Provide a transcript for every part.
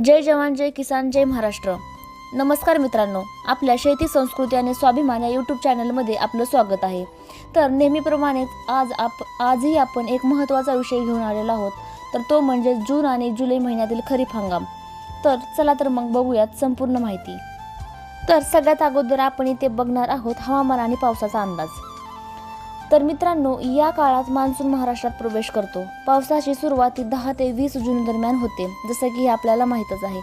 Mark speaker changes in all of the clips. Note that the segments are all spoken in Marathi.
Speaker 1: जय जवान जय किसान जय महाराष्ट्र. नमस्कार मित्रांनो आपल्या शेती संस्कृती आणि स्वाभिमान या यूट्यूब चॅनलमध्ये आपलं स्वागत आहे. तर नेहमीप्रमाणेच आज आप आजही आपण एक महत्त्वाचा विषय घेऊन आलेला आहोत. तर तो म्हणजे जून आणि जुलै महिन्यातील खरीप हंगाम. तर चला तर मग बघूयात संपूर्ण माहिती. तर सगळ्यात अगोदर आपण इथे बघणार आहोत हवामान आणि पावसाचा अंदाज. तर मित्रांनो या काळात मान्सून महाराष्ट्रात प्रवेश करतो. पावसाची सुरुवात ही दहा ते वीस जून दरम्यान होते जसं की हे आपल्याला माहीतच आहे.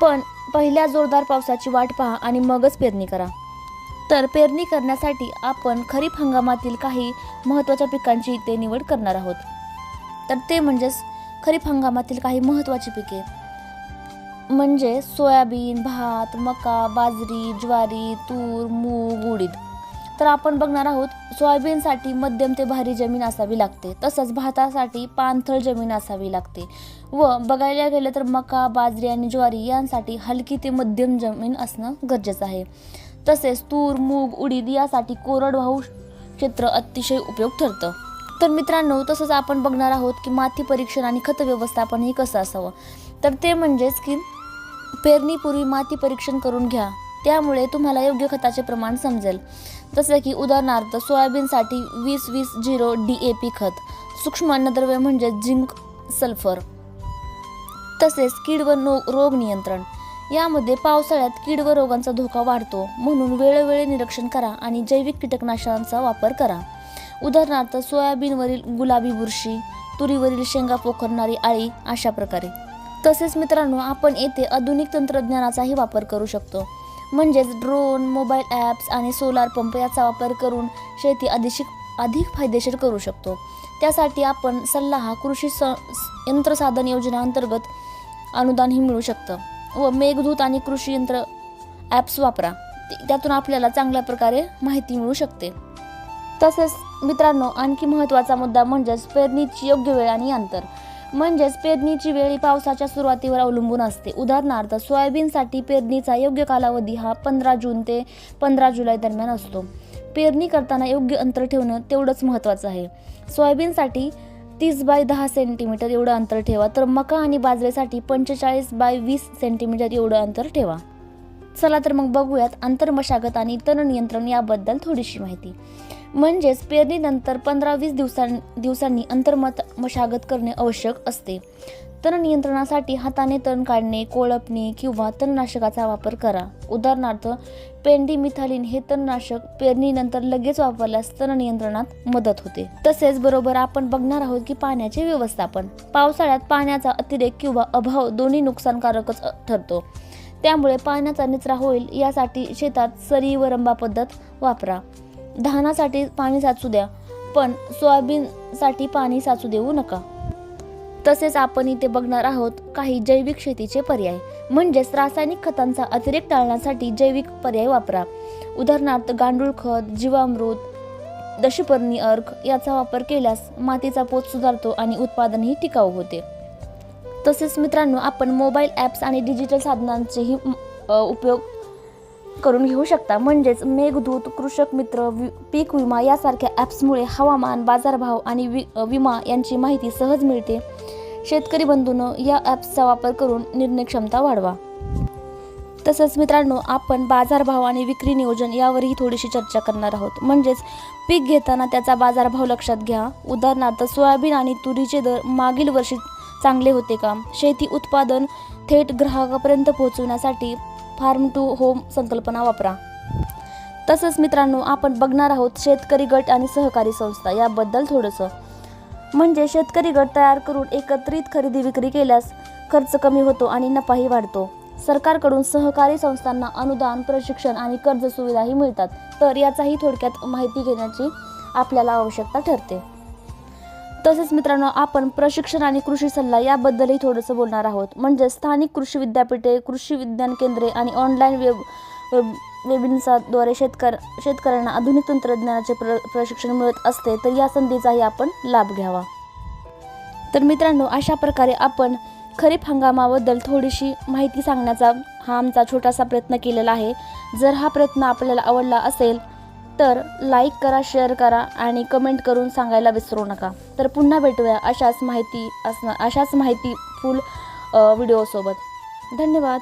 Speaker 1: पण पहिल्या जोरदार पावसाची वाट पहा आणि मगच पेरणी करा. तर पेरणी करण्यासाठी आपण खरीप हंगामातील काही महत्त्वाच्या पिकांची इथे निवड करणार आहोत. तर ते म्हणजेच खरीप हंगामातील काही महत्त्वाची पिके. म्हणजे सोयाबीन भात मका बाजरी ज्वारी तूर मूग उडीद. तर आपण बघणार आहोत सोयाबीनसाठी मध्यम ते भारी जमीन असावी लागते. तसंच भातासाठी पाणथळ जमीन असावी लागते. व बघायला गेलं तर मका बाजरी आणि ज्वारी यांसाठी हलकी ते मध्यम जमीन असणं गरजेचं आहे. तसेच तूर मूग उडीद यासाठी कोरडवाहू क्षेत्र अतिशय उपयोग ठरतं. तर मित्रांनो तसंच आपण बघणार आहोत की माती परीक्षण आणि खत व्यवस्थापन हे कसं असावं? तर ते म्हणजेच की पेरणीपूर्वी माती परीक्षण करून घ्या. त्यामुळे तुम्हाला योग्य खताचे प्रमाण समजेल. जसं की उदाहरणार्थ सोयाबीनसाठी वीस वीस झिरो डी ए पी खत सूक्ष्म अन्नद्रव्य म्हणजे झिंक सल्फर तसेच कीड व नो रोग नियंत्रण. यामध्ये पावसाळ्यात कीड व रोगांचा धोका वाढतो म्हणून वेळोवेळी निरीक्षण करा आणि जैविक कीटकनाशकांचा वापर करा. उदाहरणार्थ सोयाबीनवरील गुलाबी बुरशी तुरीवरील शेंगा पोखरणारी आळी अशा प्रकारे. तसेच मित्रांनो आपण येथे आधुनिक तंत्रज्ञानाचाही वापर करू शकतो. म्हणजेच ड्रोन मोबाईल ॲप्स आणि सोलार पंप याचा वापर करून शेती अधिक अधिक फायदेशीर करू शकतो. त्यासाठी आपण सल्ला हा कृषी स यंत्रसाधन योजना अंतर्गत अनुदानही मिळू शकतं. व मेघदूत आणि कृषी यंत्र ॲप्स वापरा. ते- त्यातून आपल्याला चांगल्या प्रकारे माहिती मिळू शकते. तसेच मित्रांनो आणखी महत्त्वाचा मुद्दा म्हणजेच पेरणीची योग्य वेळ आणि अंतर. म्हणजेच पेरणीची वेळ ही पावसाच्या सुरुवातीवर अवलंबून असते. उदाहरणार्थ सोयाबीनसाठी पेरणीचा योग्य कालावधी हा पंधरा जून ते पंधरा जुलै दरम्यान असतो. पेरणी करताना योग्य अंतर ठेवणं तेवढंच महत्त्वाचं आहे. सोयाबीनसाठी तीस बाय दहा सेंटीमीटर एवढं अंतर ठेवा तर मका आणि बाजरीसाठी पंचेचाळीस बाय वीस सेंटीमीटर एवढं अंतर ठेवा. चला तर मग बघूयात आंतरमशागत आणि तण नियंत्रण याबद्दल थोडीशी माहिती. म्हणजेच पेरणीनंतर पंधरा वीस दिवसां दिवसांनी अंतर्मत मशागत करणे आवश्यक असते. तण नियंत्रणासाठी हाताने तण काढणे कोळपणे किंवा तणनाशकाचा वापर करा. उदाहरणार्थ पेंडीमिथालिन हे तणनाशक पेरणीनंतर लगेच वापरल्यास तण नियंत्रणात मदत होते. तसेच बरोबर आपण बघणार आहोत की पाण्याचे व्यवस्थापन. पावसाळ्यात पाण्याचा अतिरेक किंवा अभाव दोन्ही नुकसानकारकच ठरतो. त्यामुळे पाण्याचा निचरा होईल यासाठी शेतात सरी व रंबा पद्धत वापरा. धानासाठी पाणी साचू द्या पण सोयाबीनसाठी पाणी साचू देऊ नका. तसेच आपण इथे बघणार आहोत काही जैविक शेतीचे पर्याय. म्हणजेच रासायनिक खतांचा अतिरेक टाळण्यासाठी जैविक पर्याय वापरा. उदाहरणार्थ गांडूळ खत जीवामृत दशपर्णी अर्क याचा वापर केल्यास मातीचा पोत सुधारतो आणि उत्पादनही टिकाऊ होते. तसेच मित्रांनो आपण मोबाईल ॲप्स आणि डिजिटल साधनांचेही उपयोग करून घेऊ शकता. म्हणजेच मेघदूत कृषक मित्र वि पीक विमा यासारख्या ॲप्समुळे हवामान बाजारभाव आणि वि विमा यांची माहिती सहज मिळते. शेतकरी बंधूंनो या ॲप्सचा वापर करून निर्णय क्षमता वाढवा. तसंच मित्रांनो आपण बाजारभाव आणि विक्री नियोजन यावरही थोडीशी चर्चा करणार आहोत. म्हणजेच पीक घेताना त्याचा बाजारभाव लक्षात घ्या. उदाहरणार्थ सोयाबीन आणि तुरीचे दर मागील वर्षी चांगले होते का? शेती उत्पादन थेट ग्राहकापर्यंत पोहोचवण्यासाठी फार्म टू होम संकल्पना वापरा. तसंच मित्रांनो आपण बघणार आहोत शेतकरी गट आणि सहकारी संस्था याबद्दल थोडंसं. म्हणजे शेतकरी गट तयार करून एकत्रित खरेदी विक्री केल्यास खर्च कमी होतो आणि नफाही वाढतो. सरकारकडून सहकारी संस्थांना अनुदान प्रशिक्षण आणि कर्ज सुविधाही मिळतात. तर याचाही थोडक्यात माहिती घेण्याची आपल्याला आवश्यकता ठरते. तसेच मित्रांनो आपण प्रशिक्षण आणि कृषी सल्ला याबद्दलही थोडंसं बोलणार आहोत. म्हणजे स्थानिक कृषी विद्यापीठे कृषी विज्ञान केंद्रे आणि ऑनलाईन वेब वेब वेबिन्सद्वारे शेतकर शेतकऱ्यांना आधुनिक तंत्रज्ञानाचे प्र प्रशिक्षण मिळत असते तर या संधीचाही आपण लाभ घ्यावा. तर मित्रांनो अशा प्रकारे आपण खरीप हंगामाबद्दल थोडीशी माहिती सांगण्याचा हा आमचा छोटासा प्रयत्न केलेला आहे. जर हा प्रयत्न आपल्याला आवडला असेल तर लाईक करा शेअर करा आणि कमेंट करून सांगायला विसरू नका. तर पुन्हा भेटूया अशाच माहिती असणार अशाच माहिती फुल व्हिडिओसोबत धन्यवाद.